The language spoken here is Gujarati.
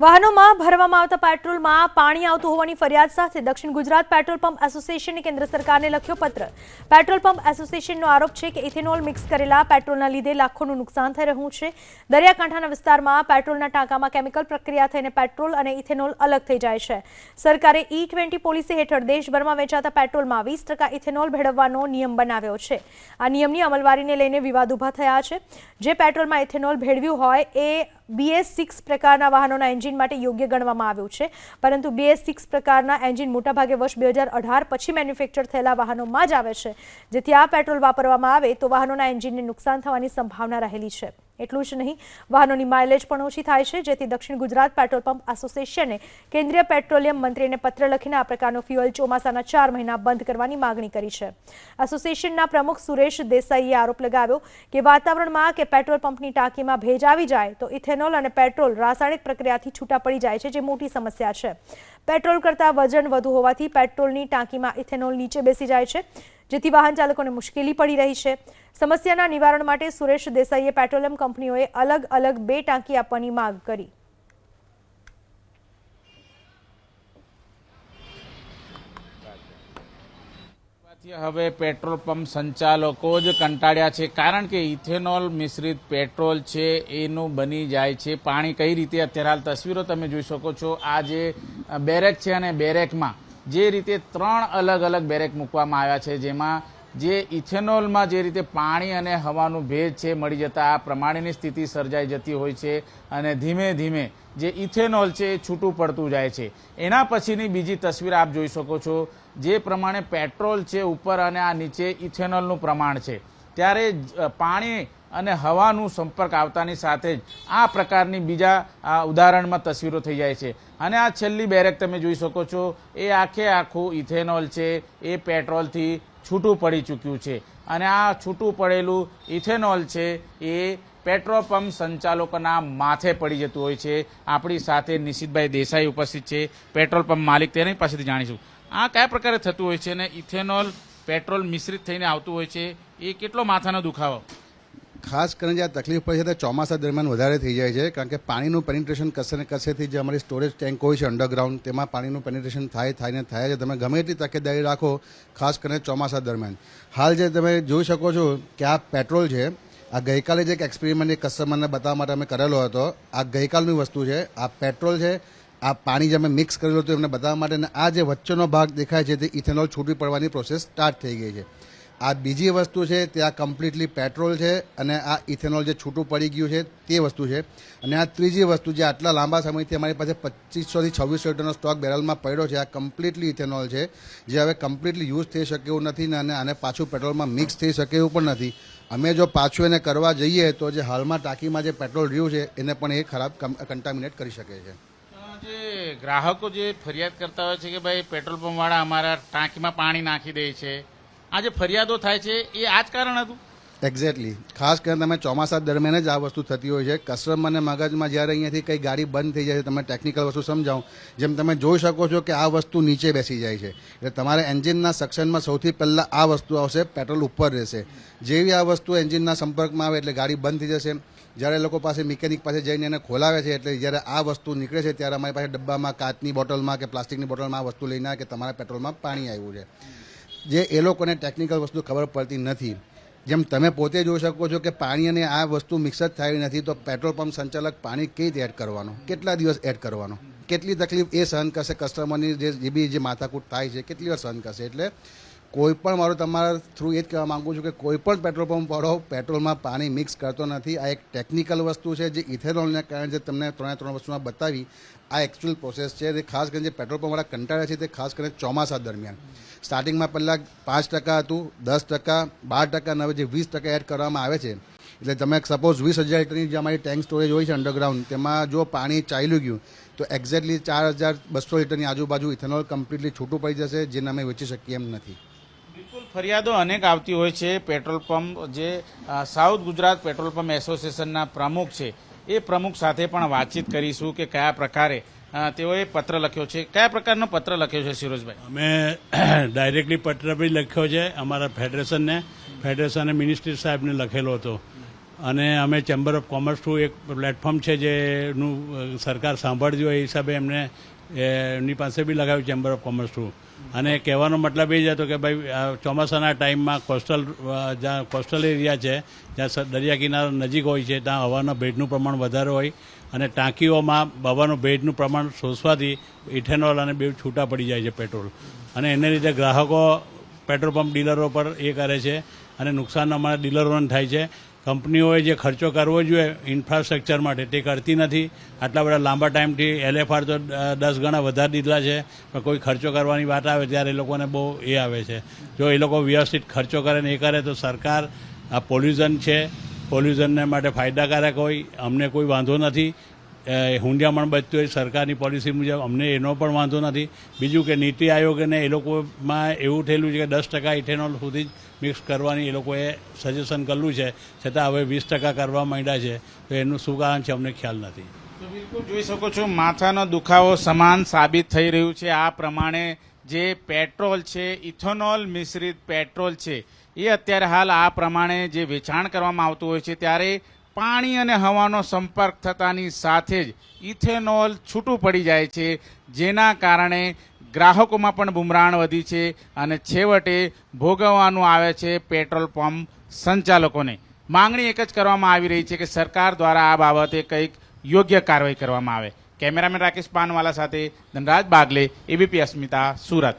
વાહનોમાં ભરવામાં આવતા પેટ્રોલમાં પાણી આવતું હોવાની ફરિયાદ સાથે દક્ષિણ ગુજરાત પેટ્રોલ પંપ એસોસિએશને કેન્દ્ર સરકારને લખ્યો પત્ર. પેટ્રોલ પંપ એસોસિએશનનો આરોપ છે કે ઇથેનોલ મિક્સ કરેલા પેટ્રોલના લીધે લાખોનું નુકસાન થઈ રહ્યું છે. દરિયાકાંઠાના વિસ્તારમાં પેટ્રોલના ટાંકામાં કેમિકલ પ્રક્રિયા થઈને પેટ્રોલ અને ઇથેનોલ અલગ થઈ જાય છે. સરકારે ઈ ટ્વેન્ટી પોલિસી હેઠળ દેશભરમાં વેચાતા પેટ્રોલમાં વીસ ટકા ઇથેનોલ ભેળવવાનો નિયમ બનાવ્યો છે. આ નિયમની અમલવારીને લઈને વિવાદ ઊભા થયા છે. જે પેટ્રોલમાં ઇથેનોલ ભેળવ્યું હોય એ બીએસ સિક્સ પ્રકારના વાહનોના એન્જિન માટે યોગ્ય ગણવામાં આવ્યું છે. પરંતુ બીએસ સિક્સ પ્રકારના એન્જિન મોટાભાગે વર્ષ બે હજાર અઢાર પછી મેન્યુફેક્ચર થયેલા વાહનોમાં જ આવે છે. જેથી આ પેટ્રોલ વાપરવામાં આવે તો વાહનોના એન્જિનને નુકસાન થવાની સંભાવના રહેલી છે. એટલું જ નહીં, વાહનોની માઇલેજ પણ ઓછી થાય છે. જેથી દક્ષિણ ગુજરાત પેટ્રોલ પંપ એસોસિએશને કેન્દ્રીય પેટ્રોલિયમ મંત્રીને પત્ર લખીને આ પ્રકારનું ફ્યુઅલ ચોમાસાના ચાર મહિના બંધ કરવાની માગણી કરી છે. એસોસિએશનના પ્રમુખ સુરેશ દેસાઈએ આરોપ લગાવ્યો કે વાતાવરણમાં કે પેટ્રોલ પંપની ટાંકીમાં ભેજ આવી જાય તો ઇથેનોલ અને પેટ્રોલ રાસાયણિક પ્રક્રિયાથી છૂટા પડી જાય છે, જે મોટી સમસ્યા છે. પેટ્રોલ કરતાં વજન વધુ હોવાથી પેટ્રોલની ટાંકીમાં ઇથેનોલ નીચે બેસી જાય છે. જેથી વાહન ચાલકોને મુશ્કેલી પડી રહી છે. સમસ્યાના નિવારણ માટે સુરેશ દેસાઈએ પેટ્રોલિયમ કંપનીઓએ અલગ અલગ બે ટાંકી આપવાની માંગ કરી. હવે પેટ્રોલ પંપ સંચાલકો જ કંટાળ્યા છે. કારણ કે ઇથેનોલ મિશ્રિત પેટ્રોલ છે, એનું બની જાય છે. પાણી કઈ રીતે, અત્યારે હાલ તસવીરો તમે જોઈ શકો છો. આ જે બેરેક છે અને બેરેકમાં જે રીતે ત્રણ અલગ અલગ બેરેક મૂકવામાં આવ્યા છે, જેમાં જે ઇથેનોલમાં જે રીતે પાણી અને હવાનું ભેજ છે, મળી જતા આ પ્રમાણેની સ્થિતિ સર્જાઈ જતી હોય છે અને ધીમે ધીમે જે ઇથેનોલ છે એ છૂટું પડતું જાય છે. એના પછીની બીજી તસવીર આપ જોઈ શકો છો, જે પ્રમાણે પેટ્રોલ છે ઉપર અને આ નીચે ઇથેનોલનું પ્રમાણ છે. ત્યારે પાણી અને હવાનું સંપર્ક આવતાની સાથે જ આ પ્રકારની બીજા ઉદાહરણમાં તસવીરો થઈ જાય છે. અને આ છેલ્લી બેરેક તમે જોઈ શકો છો, એ આખે આખું ઇથેનોલ છે, એ પેટ્રોલથી છૂટું પડી ચૂક્યું છે. અને આ છૂટું પડેલું ઇથેનોલ છે, એ પેટ્રોલ પંપ સંચાલકોના માથે પડી જતું હોય છે. આપણી સાથે નિશિતભાઈ દેસાઈ ઉપસ્થિત છે, પેટ્રોલ પંપ માલિક, તેની પાસેથી જાણીશું. આ કયા પ્રકારે થતું હોય છે અને ઇથેનોલ, પેટ્રોલ મિશ્રિત થઈને આવતું હોય છે, એ કેટલો માથાનો દુખાવો? ખાસ કરીને જે આ તકલીફ પડે છે તે ચોમાસા દરમિયાન વધારે થઈ જાય છે, કારણ કે પાણીનું પેનિટ્રેશન કશે ને કશેથી જે અમારી સ્ટોરેજ ટેન્ક હોય છે અંડરગ્રાઉન્ડ તેમાં પાણીનું પેનિટ્રેશન થાય થાય ને થાય છે. તમે ગમે એટલી તકેદારી રાખો, ખાસ કરીને ચોમાસા દરમિયાન. હાલ જે તમે જોઈ શકો છો કે આ પેટ્રોલ છે, આ ગઈકાલે જે એક એક્સપેરિમેન્ટ એક કસ્ટમરને બતાવવા માટે અમે કરેલો હતો, આ ગઈકાલની વસ્તુ છે, આ પેટ્રોલ છે, આ પાણી જે અમે મિક્સ કરેલું હતું એમને બતાવવા માટે અને આ જે વચ્ચેનો ભાગ દેખાય છે, તે ઇથેનોલ છૂટી પડવાની પ્રોસેસ સ્ટાર્ટ થઈ ગઈ છે. આ બીજી વસ્તુ છે, તે આ કમ્પ્લીટલી પેટ્રોલ છે અને આ ઇથેનોલ જે છૂટું પડી ગયું છે, તે વસ્તુ છે. અને આ ત્રીજી વસ્તુ જે આટલા લાંબા સમયથી અમારી પાસે પચીસોથી છવ્વીસ લીટરનો સ્ટોક બેરલમાં પડ્યો છે, આ કમ્પ્લીટલી ઇથેનોલ છે, જે હવે કમ્પ્લીટલી યુઝ થઈ શકે એવું નથી અને આને પાછું પેટ્રોલમાં મિક્સ થઈ શકે એવું પણ નથી. અમે જો પાછું એને કરવા જઈએ તો જે હાલમાં ટાંકીમાં જે પેટ્રોલ રહ્યું છે, એને પણ એ ખરાબ કન્ટામિનેટ કરી શકે છે. જે ગ્રાહકો જે ફરિયાદ કરતા હોય છે કે ભાઈ પેટ્રોલ પંપવાળા અમારા ટાંકીમાં પાણી નાખી દે છે આ જે ફરિયાદો થાય છે, એ આ જ કારણ હતું? એક્ઝેક્ટલી ખાસ કરીને તમે ચોમાસા દરમિયાન જ આ વસ્તુ થતી હોય છે. કસ્ટમરને મગજમાં જ્યારે અહીંયાથી કંઈ ગાડી બંધ થઈ જાય છે, તમે ટેકનિકલ વસ્તુ સમજાવો. જેમ તમે જોઈ શકો છો કે આ વસ્તુ નીચે બેસી જાય છે. એટલે તમારે એન્જિનના સેક્શનમાં સૌથી પહેલાં આ વસ્તુ આવશે, પેટ્રોલ ઉપર રહેશે. જેવી આ વસ્તુ એન્જિનના સંપર્કમાં આવે એટલે ગાડી બંધ થઈ જશે. જ્યારે લોકો પાસે મિકેનિક પાસે જઈને એને ખોલાવે છે, એટલે જ્યારે આ વસ્તુ નીકળે છે, ત્યારે અમારી પાસે ડબ્બામાં, કાચની બોટલમાં કે પ્લાસ્ટિકની બોટલમાં આ વસ્તુ લઈને કે તમારા પેટ્રોલમાં પાણી આવ્યું છે. જે એ લોકોને ટેકનિકલ વસ્તુ ખબર પડતી નથી. જેમ તમે પોતે જોઈ શકો છો કે પાણી અને આ વસ્તુ મિક્સ જ થઈ નથી, તો પેટ્રોલ પંપ સંચાલક પાણી કઈ રીતે એડ કરવાનો? કેટલા દિવસ એડ કરવાનો? કેટલી તકલીફ એ સહન કરશે કસ્ટમરની જે બી જે માથાકૂટ થાય છે, કેટલી વાર સહન કરશે? એટલે કોઈ પણ મારું તમારા થ્રુ એ જ કહેવા માંગુ છું કે કોઈ પણ પેટ્રોલ પંપ વાળો પેટ્રોલમાં પાણી મિક્સ કરતો નથી. આ એક ટેકનિકલ વસ્તુ છે જે ઇથેનોલને કારણે જે તમને ત્રણે ત્રણ વસ્તુમાં બતાવી, આ એકચ્યુઅલ પ્રોસેસ છે. અને ખાસ કરીને જે પેટ્રોલ પંપવાળા કંટાળ્યા છે તે ખાસ કરીને ચોમાસા દરમિયાન. સ્ટાર્ટિંગમાં પહેલાં પાંચ ટકા હતું, દસ ટકા, બાર ટકા અને હવે જે વીસ ટકા એડ કરવામાં આવે છે. એટલે તમે સપોઝ વીસ હજાર લીટરની જે અમારી ટેન્ક સ્ટોરેજ હોય છે અંડરગ્રાઉન્ડ તેમાં જો પાણી ચાલ્યું ગયું, તો એક્ઝેક્ટલી ચાર હજાર બસો લીટરની આજુબાજુ ઇથેનોલ કમ્પ્લીટલી છૂટું પડી જશે, જેને અમે વેચી શકીએ એમ નથી. ફરિયાદો અનેક આવતી હોય છે. પેટ્રોલ પંપ જે સાઉથ ગુજરાત પેટ્રોલ પંપ એસોસિએશનના પ્રમુખ છે, એ પ્રમુખ સાથે પણ વાતચીત કરીશું કે કયા પ્રકારે તેઓએ પત્ર લખ્યો છે. કયા પ્રકારનો પત્ર લખ્યો છે સિરોજભાઈ અમે ડાયરેક્ટલી પત્ર બી લખ્યો છે અમારા ફેડરેશનને. ફેડરેશને મિનિસ્ટ્રી સાહેબને લખેલો હતો. અને અમે ચેમ્બર ઓફ કોમર્સ ટુ એક પ્લેટફોર્મ છે જેનું સરકાર સાંભળતી હોય એ હિસાબે એમને એમની પાસે બી લગાવ્યું ચેમ્બર ઓફ કોમર્સ થ્રુ અને કહેવાનો મતલબ એ જ હતો કે ભાઈ ચોમાસાના ટાઈમમાં કોસ્ટલ જ્યાં કોસ્ટલ એરિયા છે, જ્યાં દરિયા કિનારો નજીક હોય છે, ત્યાં હવાના ભેજનું પ્રમાણ વધારે હોય અને ટાંકીઓમાં હવાનું ભેજનું પ્રમાણ શોષવાથી ઇથેનોલ અને બે છૂટા પડી જાય છે પેટ્રોલ. અને એને લીધે ગ્રાહકો પેટ્રોલ પંપ ડીલરો પર એ કરે છે અને નુકસાન અમારા ડીલરોને થાય છે. કંપનીઓએ જે ખર્ચો કરવો જોઈએ ઇન્ફ્રાસ્ટ્રક્ચર માટે, તે કરતી નથી. આટલા બધા લાંબા ટાઈમથી એલએફઆર તો દસ ગણા વધારી દીધા છે, પણ કોઈ ખર્ચો કરવાની વાત આવે ત્યારે એ લોકોને બહુ એ આવે છે. જો એ લોકો વ્યવસ્થિત ખર્ચો કરે ને એ કરે તો સરકાર આ પોલ્યુશન છે. પોલ્યુશનને માટે ફાયદાકારક હોય, અમને કોઈ વાંધો નથી. હુંડિયામણ બચતું હોય સરકારની પોલિસી મુજબ અમને એનો પણ વાંધો નથી. બીજું કે નીતિ આયોગને એ લોકોમાં એવું થયેલું છે કે દસ ટકા ઇથેનોલ સુધી જ મિક્સ કરવાની એ લોકોએ સજેશન કરેલું છે. છતાં હવે વીસ ટકા કરવા માંડ્યા છે. તો એનું શું કારણ છે અમને ખ્યાલ નથી. બિલકુલ જોઈ શકો છો, માથાનો દુખાવો સમાન સાબિત થઈ રહ્યું છે. આ પ્રમાણે જે પેટ્રોલ છે, ઇથોનોલ મિશ્રિત પેટ્રોલ છે, એ અત્યારે હાલ આ પ્રમાણે જે વેચાણ કરવામાં આવતું હોય છે, ત્યારે પાણી અને હવાનો સંપર્ક થતાની સાથે જ ઇથેનોલ છૂટું પડી જાય છે, જેના કારણે ગ્રાહકોમાં પણ બુમરાણ વધી છે અને છેવટે ભોગવવાનું આવે છે પેટ્રોલ પંપ સંચાલકોને. માંગણી એક જ કરવામાં આવી રહી છે કે સરકાર દ્વારા આ બાબતે કંઈક યોગ્ય કાર્યવાહી કરવામાં આવે. કેમેરામેન રાકેશ પાનવાલા સાથે ધનરાજ બાગલે, એબીપી અસ્મિતા, સુરત.